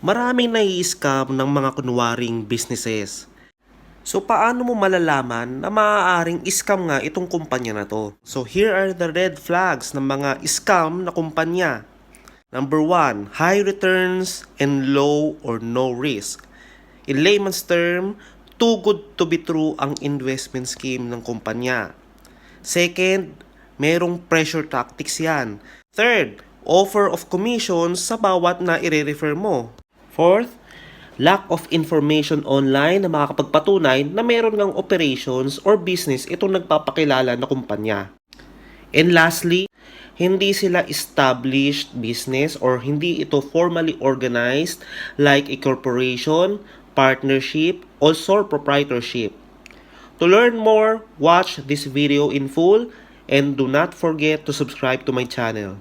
maraming nai-scam ng mga kunwaring businesses. So paano mo malalaman na maaaring scam nga itong kumpanya na to? So here are the red flags ng mga scam na kumpanya. Number one, high returns and low or no risk. In layman's term, too good to be true ang investment scheme ng kumpanya. Second, merong pressure tactics yan. Third, offer of commissions sa bawat na i-refer mo. Fourth, lack of information online na makakapagpatunay na meron ngang operations or business itong nagpapakilala na kumpanya. And lastly, hindi sila established business or hindi ito formally organized like a corporation, partnership, or sole proprietorship. To learn more, watch this video in full and do not forget to subscribe to my channel.